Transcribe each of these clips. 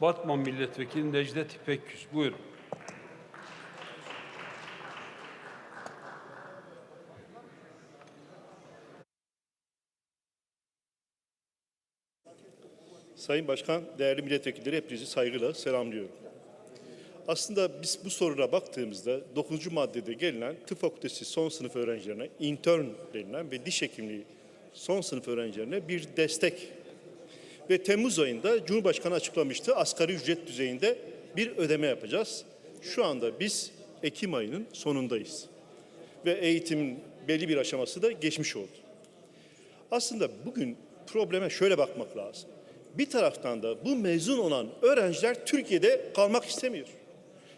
Batman Milletvekili Necdet İpekküz. Buyurun. Sayın Başkan, değerli milletvekilleri hepinizi saygıyla selamlıyorum. Aslında biz bu soruna baktığımızda 9. maddede gelinen tıp fakültesi son sınıf öğrencilerine intern denilen ve diş hekimliği son sınıf öğrencilerine bir destek ve Temmuz ayında Cumhurbaşkanı açıklamıştı asgari ücret düzeyinde bir ödeme yapacağız. Şu anda biz Ekim ayının sonundayız ve eğitimin belli bir aşaması da geçmiş oldu. Aslında bugün probleme şöyle bakmak lazım. Bir taraftan da bu mezun olan öğrenciler Türkiye'de kalmak istemiyor.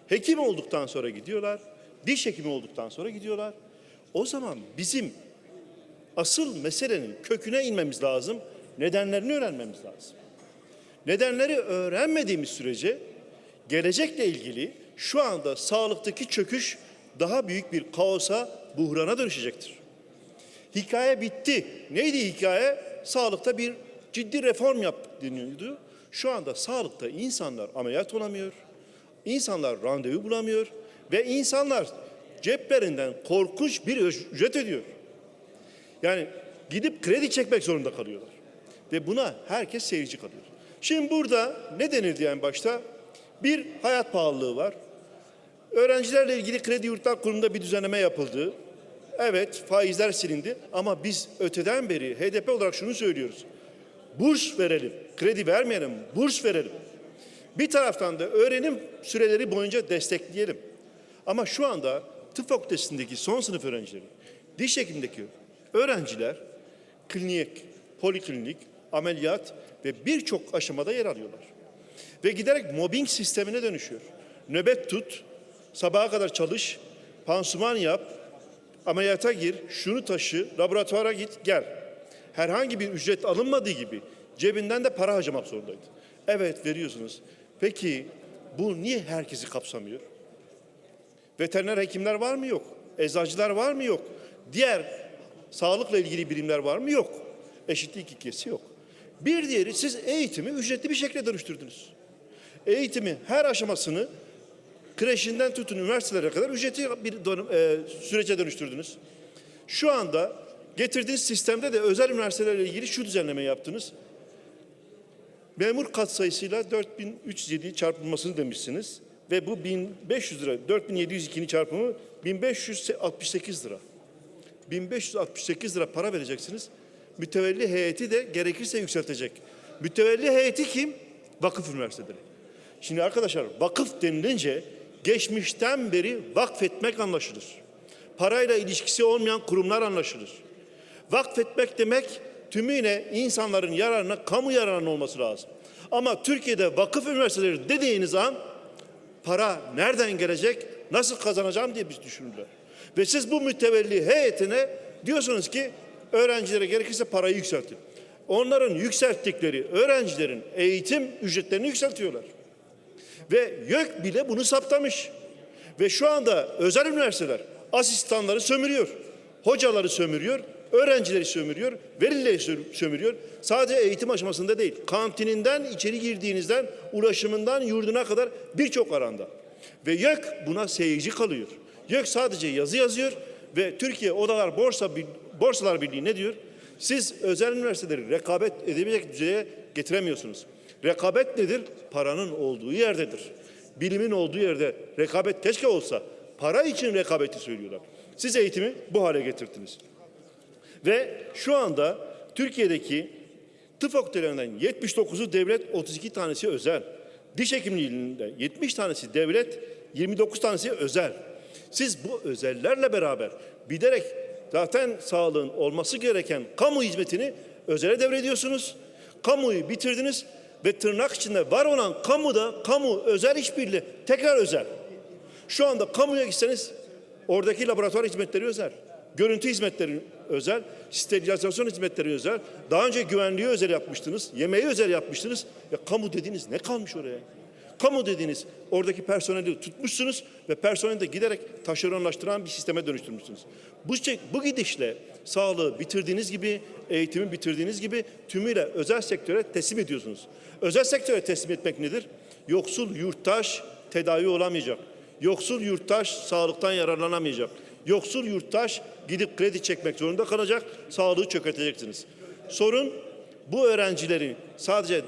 Hekim olduktan sonra gidiyorlar, diş hekimi olduktan sonra gidiyorlar. O zaman bizim asıl meselenin köküne inmemiz lazım, nedenlerini öğrenmemiz lazım. Nedenleri öğrenmediğimiz sürece gelecekle ilgili şu anda sağlıktaki çöküş daha büyük bir kaosa, buhrana dönüşecektir. Hikaye bitti. Neydi hikaye? Sağlıkta bir ciddi reform yap deniyordu. Şu anda sağlıkta insanlar ameliyat olamıyor. İnsanlar randevu bulamıyor ve insanlar ceplerinden korkunç bir ücret ödüyor. Yani gidip kredi çekmek zorunda kalıyorlar. Ve buna herkes seyirci kalıyor. Şimdi burada ne denirdi en başta? Bir hayat pahalılığı var. Öğrencilerle ilgili kredi yurtlar kurumunda bir düzenleme yapıldı. Evet faizler silindi ama biz öteden beri HDP olarak şunu söylüyoruz. Burs verelim, kredi vermeyelim, burs verelim. Bir taraftan da öğrenim süreleri boyunca destekleyelim. Ama şu anda tıp fakültesindeki son sınıf öğrencileri, diş hekimindeki öğrenciler klinik, poliklinik, ameliyat ve birçok aşamada yer alıyorlar. Ve giderek mobbing sistemine dönüşüyor. Nöbet tut, sabaha kadar çalış, pansuman yap, ameliyata gir, şunu taşı, laboratuvara git, gel. Herhangi bir ücret alınmadığı gibi cebinden de para harcamak zorundaydı. Evet veriyorsunuz. Peki bu niye herkesi kapsamıyor? Veteriner hekimler var mı? Yok. Eczacılar var mı? Yok. Diğer sağlıkla ilgili birimler var mı? Yok. Eşitlik ilkesi yok. Bir diğeri siz eğitimi ücretli bir şekilde dönüştürdünüz. Eğitimi her aşamasını kreşinden tutun üniversitelere kadar ücretli bir dönüm, e, sürece dönüştürdünüz. Şu anda getirdiğiniz sistemde de özel üniversitelerle ilgili şu düzenleme yaptınız. Memur kat sayısıyla 4307 çarpılmasını demişsiniz ve bu 1500 lira, 4702'nin çarpımı 1568 lira. 1568 lira para vereceksiniz. Mütevelli heyeti de gerekirse yükseltecek. Mütevelli heyeti kim? Vakıf üniversiteleri. Şimdi arkadaşlar vakıf denilince geçmişten beri vakfetmek anlaşılır. Parayla ilişkisi olmayan kurumlar anlaşılır. Vakfetmek demek tümüyle insanların yararına, kamu yararına olması lazım. Ama Türkiye'de vakıf üniversiteleri dediğiniz an para nereden gelecek, nasıl kazanacağım diye biz düşünürler. Ve siz bu mütevelli heyetine diyorsunuz ki öğrencilere gerekirse parayı yükseltin. Onların yükselttikleri öğrencilerin eğitim ücretlerini yükseltiyorlar. Ve YÖK bile bunu saptamış. Ve şu anda özel üniversiteler asistanları sömürüyor. Hocaları sömürüyor, öğrencileri sömürüyor, velileri sö- sömürüyor. Sadece eğitim aşamasında değil, kantininden içeri girdiğinizden, ulaşımından yurduna kadar birçok aranda. Ve YÖK buna seyirci kalıyor. YÖK sadece yazı yazıyor ve Türkiye Odalar Borsa Borsalar Birliği ne diyor? Siz özel üniversiteleri rekabet edebilecek düzeye getiremiyorsunuz. Rekabet nedir? Paranın olduğu yerdedir. Bilimin olduğu yerde rekabet keşke olsa. Para için rekabeti söylüyorlar. Siz eğitimi bu hale getirdiniz. Ve şu anda Türkiye'deki tıp fakültelerinden 79'u devlet, 32 tanesi özel. Diş hekimliğinde 70 tanesi devlet, 29 tanesi özel. Siz bu özellerle beraber giderek zaten sağlığın olması gereken kamu hizmetini özele devrediyorsunuz. Kamuyu bitirdiniz ve tırnak içinde var olan kamuda kamu özel işbirliği tekrar özel. Şu anda kamuya gitseniz oradaki laboratuvar hizmetleri özel. Görüntü hizmetleri özel, sterilizasyon hizmetleri özel. Daha önce güvenliği özel yapmıştınız, yemeği özel yapmıştınız. Ya kamu dediğiniz ne kalmış oraya? Kamu dediğiniz oradaki personeli tutmuşsunuz ve personeli de giderek taşeronlaştıran bir sisteme dönüştürmüşsünüz. Bu, şey- bu gidişle sağlığı bitirdiğiniz gibi, eğitimi bitirdiğiniz gibi tümüyle özel sektöre teslim ediyorsunuz. Özel sektöre teslim etmek nedir? Yoksul yurttaş tedavi olamayacak. Yoksul yurttaş sağlıktan yararlanamayacak. Yoksul yurttaş gidip kredi çekmek zorunda kalacak. Sağlığı çökerteceksiniz. Sorun bu öğrencileri sadece